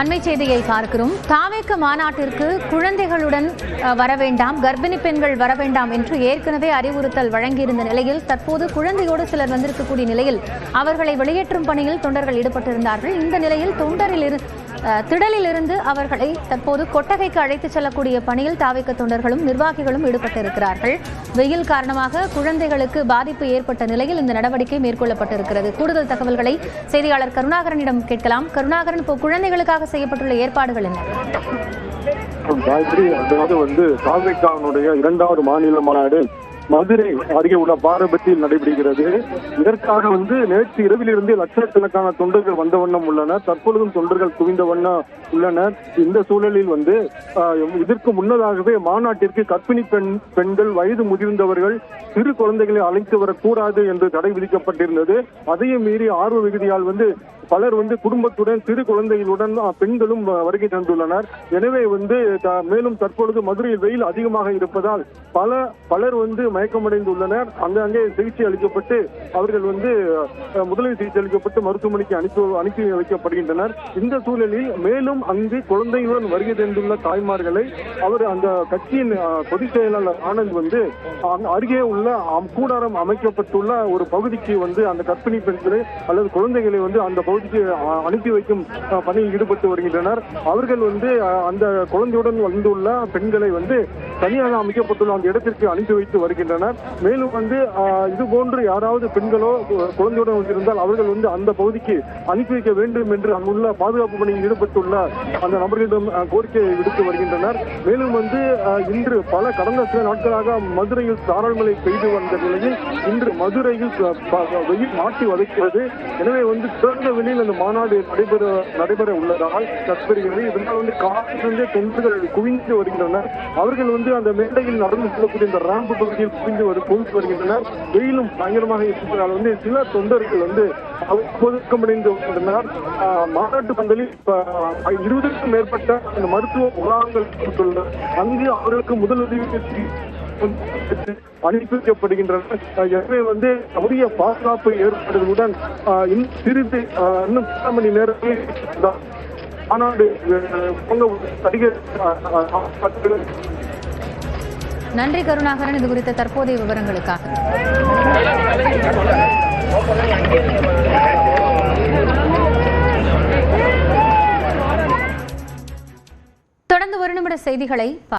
அண்மை செய்தியை பார்க்கிறோம். தாவேக்க மாநாட்டிற்கு குழந்தைகளுடன் வர வேண்டாம் கர்ப்பிணி பெண்கள் வர வேண்டாம் என்று ஏற்கனவே அறிவுறுத்தல் வழங்கியிருந்த நிலையில் தற்போது குழந்தையோடு சிலர் வந்திருக்கக்கூடிய நிலையில் அவர்களை வெளியேற்றும் பணியில் தொண்டர்கள் ஈடுபட்டிருந்தார்கள். இந்த நிலையில் தொண்டரில் இரு திடலிலிருந்து அவர்களை தற்போது கொட்டகைக்கு அழைத்துச் செல்லக்கூடிய பணியில் தாவிக்க தொண்டர்களும் நிர்வாகிகளும் ஈடுபட்டிருக்கிறார்கள். வெயில் காரணமாக குழந்தைகளுக்கு பாதிப்பு ஏற்பட்ட நிலையில் இந்த நடவடிக்கை மேற்கொள்ளப்பட்டிருக்கிறது. கூடுதல் தகவல்களை செய்தியாளர் கருணாகரனிடம் கேட்கலாம். கருணாகரன் இப்போ குழந்தைகளுக்காக செய்யப்பட்டுள்ள ஏற்பாடுகள் என்ன? காயத்ரி அதாவது வந்து தாவேக்காவினுடைய இரண்டாவது மாநில மாநாடு மதுரை அருகே உள்ள பாரபத்தியில் நடைபெறுகிறது. இதற்காக வந்து நேற்று இரவிலிருந்து லட்சக்கணக்கான தொண்டர்கள் வந்த வண்ணம் உள்ளனர் தற்பொழுதும் தொண்டர்கள் குவிந்த வண்ணம் உள்ளனர். இந்த சூழலில் வந்து ஆஹ், இதற்கு முன்னதாகவே மாநாட்டிற்கு கர்ப்பிணி பெண் பெண்கள் வயது முதிர்ந்தவர்கள் சிறு குழந்தைகளை அழைத்து வரக்கூடாது என்று தடை விதிக்கப்பட்டிருந்தது. அதையும் மீறி ஆர்வ விகுதியால் வந்து பலர் வந்து குடும்பத்துடன் சிறு குழந்தைகளுடன் பெண்களும் வருகை தந்துள்ளனர். எனவே வந்து த- மேலும் தற்பொழுது மதுரையில் வெயில் அதிகமாக இருப்பதால் பல பலர் வந்து மயக்கமடைந்துள்ளனர். அங்கங்கே சிகிச்சை அளிக்கப்பட்டு அவர்கள் வந்து முதலில் சிகிச்சை அளிக்கப்பட்டு மருத்துவமனைக்கு அனுப்பி அனுப்பி வைக்கப்படுகின்றனர். இந்த சூழலில் மேலும் அங்கு குழந்தைகளுடன் வருகை தந்துள்ள தாய்மார்களை அவர் அந்த கட்சியின் பொதுச் செயலாளர் ஆனந்த் வந்து அருகே உள்ள அம்- கூடாரம் அமைக்கப்பட்டுள்ள ஒரு பகுதிக்கு வந்து அந்த கர்ப்பிணி பெண்களை அல்லது குழந்தைகளை வந்து அந்த பகுதிக்கு அனுப்பி வைக்கும் பணியில் ஈடுபட்டு வருகின்றனர். அவர்கள் வந்து அந்த குழந்தையுடன் வந்துள்ள பெண்களை வந்து தனியாக அமைக்கப்பட்டுள்ள அந்த இடத்திற்கு அனுப்பி வைத்து வருகின்றனர். மேலும் வந்து இது போன்று யாராவது பெண்களோ குழந்தையுடன் இருந்தால் அவர்கள் வந்து அந்த பகுதிக்கு அனுப்பி வைக்க வேண்டும் என்று அங்குள்ள பாதுகாப்பு பணியில் ஈடுபட்டுள்ள அந்த நபர்களிடம் கோரிக்கை விடுத்து வருகின்றனர். மேலும் வந்து இன்று பல கடந்த சில நாட்களாக மதுரையில் சாரல் மழை பெய்து வந்த நிலையில் இன்று மதுரையில் வெயில் மாட்டி வதைக்கிறது. எனவே வந்து திறந்த வெளியில் அந்த மாநாடு நடைபெற நடைபெற உள்ளதால் தற்பெறுகிறது இதனால் வந்து காற்றிலிருந்தே தொண்டர்கள் குவிந்து வருகின்றனர் அவர்கள் வந்து அந்த மேடையில் நடந்து செல்லக்கூடிய இந்த ராம்பு பகுதியில் குவிந்து வரு குவிந்து வருகின்றனர். வெயிலும் பயங்கரமாக இருப்பதால் வந்து சில தொண்டர்கள் வந்து ஒதுக்கமடைந்து வருகின்றனர். மாநாட்டு பந்தலில் இருபதுக்கும் மேற்பட்ட அந்த மருத்துவ முகாம்கள் உள்ளன. அங்கு அவர்களுக்கு முதலுதவி அனுப்பி எனவே வந்து உரிய பாதுகாப்பு ஏற்படுவதுடன் இன்னும் சிறிது இன்னும் சில மணி நேரத்தில் மாநாடு நடிகர் நன்றி கருணாகரன். இது குறித்த தற்போதைய விவரங்களுக்காக. தொடர்ந்து ஒரு நிமிட செய்திகளை